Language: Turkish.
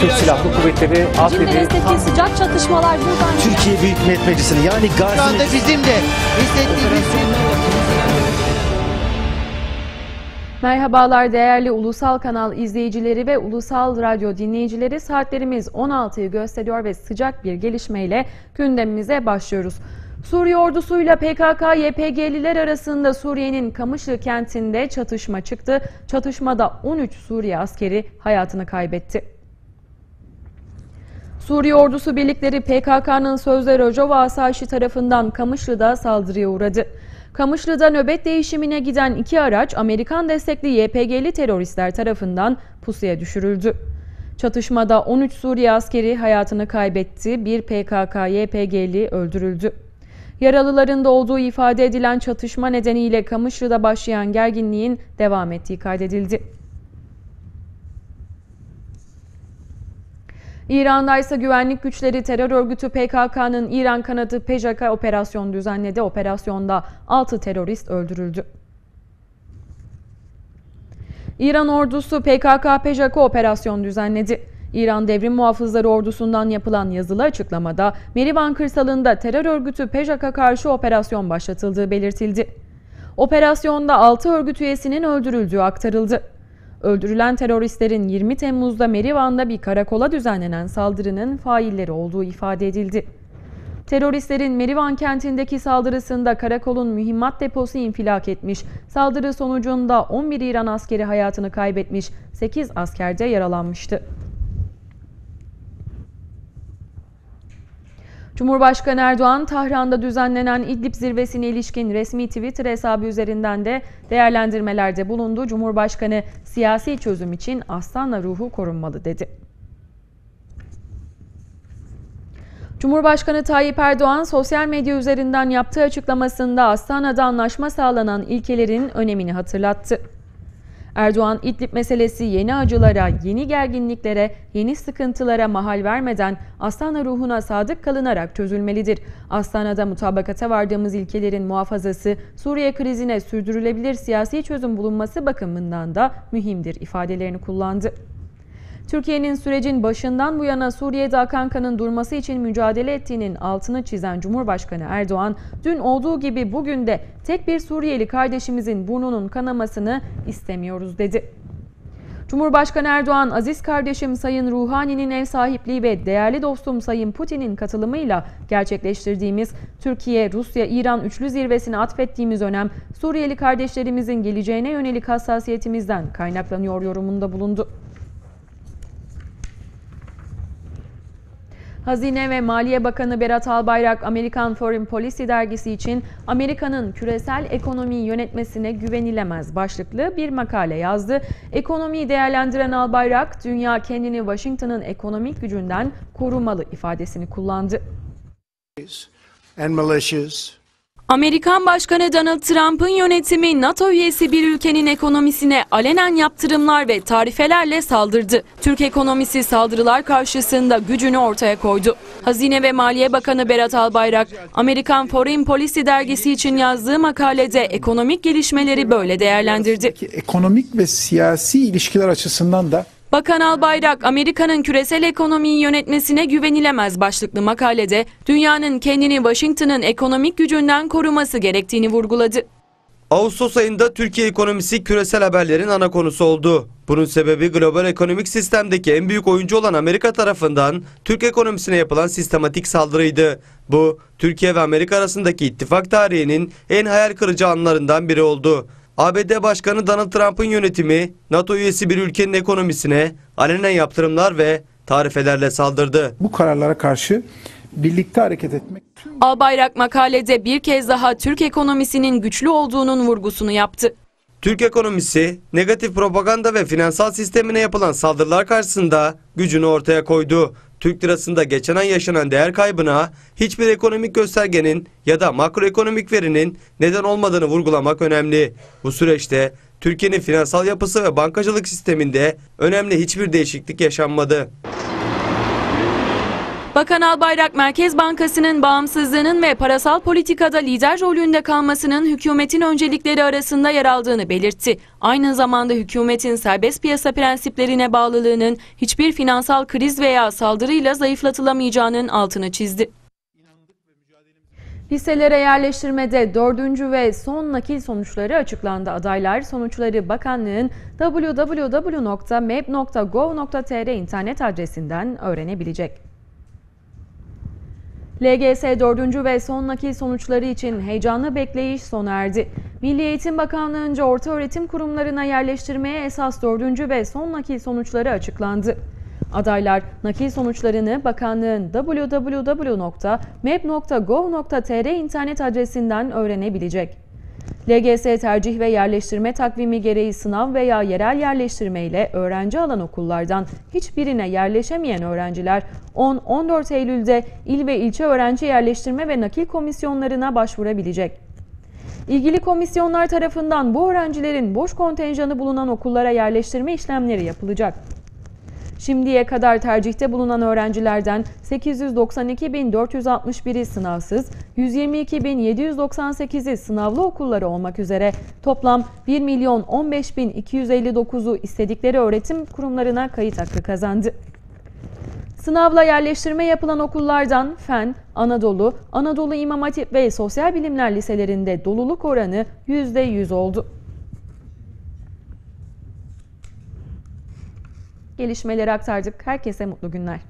Türk Silahlı Kuvvetleri Cimberez'deki sıcak çatışmalar buradan Türkiye Büyük Millet Meclisi'ni yani Şu Gazi anda bizim de hissettiğimiz Merhabalar değerli Ulusal Kanal izleyicileri ve Ulusal Radyo dinleyicileri. Saatlerimiz 16'yı gösteriyor ve sıcak bir gelişmeyle gündemimize başlıyoruz. Suriye ordusuyla PKK-YPG'liler arasında Suriye'nin Kamışlı kentinde çatışma çıktı. Çatışmada 13 Suriye askeri hayatını kaybetti. Suriye ordusu birlikleri PKK'nın sözde Rojava asayişi tarafından Kamışlı'da saldırıya uğradı. Kamışlı'da nöbet değişimine giden iki araç Amerikan destekli YPG'li teröristler tarafından pusuya düşürüldü. Çatışmada 13 Suriye askeri hayatını kaybetti, bir PKK-YPG'li öldürüldü. Yaralıların da olduğu ifade edilen çatışma nedeniyle Kamışlı'da başlayan gerginliğin devam ettiği kaydedildi. İran'da ise güvenlik güçleri terör örgütü PKK'nın İran kanadı PJK operasyon düzenledi. Operasyonda 6 terörist öldürüldü. İran ordusu PKK-PJK operasyon düzenledi. İran Devrim Muhafızları Ordusu'ndan yapılan yazılı açıklamada Merivan kırsalında terör örgütü PJK karşı operasyon başlatıldığı belirtildi. Operasyonda 6 örgüt üyesinin öldürüldüğü aktarıldı. Öldürülen teröristlerin 20 Temmuz'da Merivan'da bir karakola düzenlenen saldırının failleri olduğu ifade edildi. Teröristlerin Merivan kentindeki saldırısında karakolun mühimmat deposu infilak etmiş. Saldırı sonucunda 11 İran askeri hayatını kaybetmiş, 8 asker de yaralanmıştı. Cumhurbaşkanı Erdoğan, Tahran'da düzenlenen İdlib zirvesine ilişkin resmi Twitter hesabı üzerinden de değerlendirmelerde bulundu. Cumhurbaşkanı siyasi çözüm için Aslanla ruhu korunmalı dedi. Cumhurbaşkanı Tayyip Erdoğan sosyal medya üzerinden yaptığı açıklamasında Astana'da anlaşma sağlanan ilkelerin önemini hatırlattı. Erdoğan İdlib meselesi yeni acılara, yeni gerginliklere, yeni sıkıntılara mahal vermeden Astana ruhuna sadık kalınarak çözülmelidir. Astana'da mutabakata vardığımız ilkelerin muhafazası Suriye krizine sürdürülebilir siyasi çözüm bulunması bakımından da mühimdir ifadelerini kullandı. Türkiye'nin sürecin başından bu yana Suriye'de akan kanın durması için mücadele ettiğinin altını çizen Cumhurbaşkanı Erdoğan, dün olduğu gibi bugün de tek bir Suriyeli kardeşimizin burnunun kanamasını istemiyoruz dedi. Cumhurbaşkanı Erdoğan, aziz kardeşim Sayın Ruhani'nin ev sahipliği ve değerli dostum Sayın Putin'in katılımıyla gerçekleştirdiğimiz Türkiye-Rusya-İran üçlü zirvesine atfettiğimiz önem Suriyeli kardeşlerimizin geleceğine yönelik hassasiyetimizden kaynaklanıyor yorumunda bulundu. Hazine ve Maliye Bakanı Berat Albayrak, Amerikan Foreign Policy dergisi için Amerika'nın küresel ekonomiyi yönetmesine güvenilemez başlıklı bir makale yazdı. Ekonomiyi değerlendiren Albayrak, dünya kendini Washington'ın ekonomik gücünden korumalı ifadesini kullandı. and militias Amerikan Başkanı Donald Trump'ın yönetimi NATO üyesi bir ülkenin ekonomisine alenen yaptırımlar ve tarifelerle saldırdı. Türk ekonomisi saldırılar karşısında gücünü ortaya koydu. Hazine ve Maliye Bakanı Berat Albayrak, Amerikan Foreign Policy dergisi için yazdığı makalede ekonomik gelişmeleri böyle değerlendirdi. ekonomik ve siyasi ilişkiler açısından da Bakan Albayrak, Amerika'nın küresel ekonomiyi yönetmesine güvenilemez başlıklı makalede dünyanın kendini Washington'ın ekonomik gücünden koruması gerektiğini vurguladı. Ağustos ayında Türkiye ekonomisi küresel haberlerin ana konusu oldu. Bunun sebebi global ekonomik sistemdeki en büyük oyuncu olan Amerika tarafından Türk ekonomisine yapılan sistematik saldırıydı. Bu, Türkiye ve Amerika arasındaki ittifak tarihinin en hayal kırıcı anlarından biri oldu. ABD Başkanı Donald Trump'ın yönetimi NATO üyesi bir ülkenin ekonomisine alenen yaptırımlar ve tarifelerle saldırdı. bu kararlara karşı birlikte hareket etmek Albayrak makalede bir kez daha Türk ekonomisinin güçlü olduğunun vurgusunu yaptı. Türk ekonomisi negatif propaganda ve finansal sistemine yapılan saldırılar karşısında gücünü ortaya koydu. Türk lirasında geçen ay yaşanan değer kaybına hiçbir ekonomik göstergenin ya da makroekonomik verinin neden olmadığını vurgulamak önemli. Bu süreçte Türkiye'nin finansal yapısı ve bankacılık sisteminde önemli hiçbir değişiklik yaşanmadı. Bakan Albayrak Merkez Bankası'nın bağımsızlığının ve parasal politikada lider rolünde kalmasının hükümetin öncelikleri arasında yer aldığını belirtti. Aynı zamanda hükümetin serbest piyasa prensiplerine bağlılığının hiçbir finansal kriz veya saldırıyla zayıflatılamayacağının altını çizdi. Hisselere yerleştirmede dördüncü ve son nakil sonuçları açıklandı. Adaylar sonuçları bakanlığın www.map.gov.tr internet adresinden öğrenebilecek. LGS 4. ve son nakil sonuçları için heyecanlı bekleyiş sona erdi. Milli Eğitim Bakanlığı'nca orta öğretim kurumlarına yerleştirmeye esas 4. ve son nakil sonuçları açıklandı. Adaylar nakil sonuçlarını bakanlığın www.map.gov.tr internet adresinden öğrenebilecek. LGS tercih ve yerleştirme takvimi gereği sınav veya yerel yerleştirme ile öğrenci alan okullardan hiçbirine yerleşemeyen öğrenciler 10-14 Eylül'de il ve ilçe öğrenci yerleştirme ve nakil komisyonlarına başvurabilecek. İlgili komisyonlar tarafından bu öğrencilerin boş kontenjanı bulunan okullara yerleştirme işlemleri yapılacak. Şimdiye kadar tercihte bulunan öğrencilerden 892.461'i sınavsız, 122.798'i sınavlı okulları olmak üzere toplam 1.015.259'u istedikleri öğretim kurumlarına kayıt hakkı kazandı. Sınavla yerleştirme yapılan okullardan Fen, Anadolu, Anadolu İmam Hatip ve Sosyal Bilimler liselerinde doluluk oranı %100 oldu. Gelişmeleri aktardık. Herkese mutlu günler.